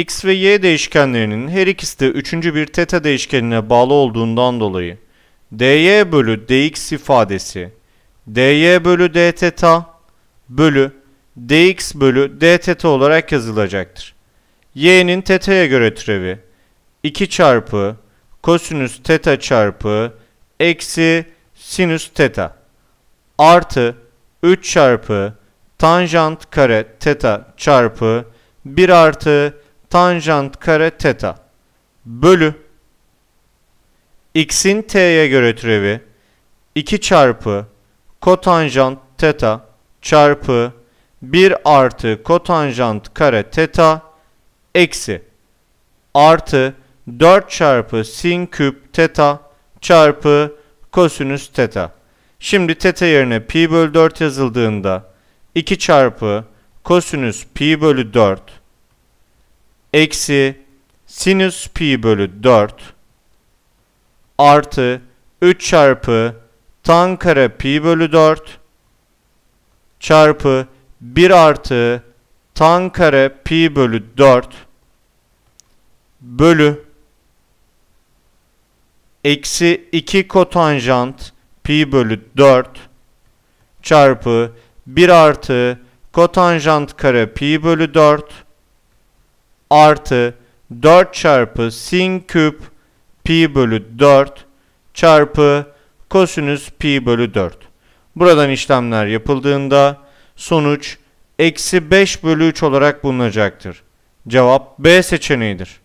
x ve y değişkenlerinin her ikisi de üçüncü bir teta değişkenine bağlı olduğundan dolayı dy bölü dx ifadesi dy bölü d teta bölü dx bölü d teta olarak yazılacaktır. y'nin teta'ya göre türevi 2 çarpı kosinüs teta çarpı eksi sinüs teta artı 3 çarpı tanjant kare teta çarpı 1 artı tanjant kare teta bölü x'in t'ye göre türevi 2 çarpı kotanjant teta çarpı 1 artı kotanjant kare teta eksi artı 4 çarpı sin küp teta çarpı kosinüs teta. Şimdi teta yerine pi bölü 4 yazıldığında 2 çarpı kosinüs pi bölü 4 eksi sinüs pi bölü 4 artı 3 çarpı tan kare pi bölü 4 çarpı 1 artı tan kare pi bölü 4 bölü eksi 2 kotanjant pi bölü 4 çarpı 1 artı kotanjant kare pi bölü 4 artı 4 çarpı sin küp pi bölü 4 çarpı kosinüs pi bölü 4. Buradan işlemler yapıldığında sonuç eksi 5 bölü 3 olarak bulunacaktır. Cevap B seçeneğidir.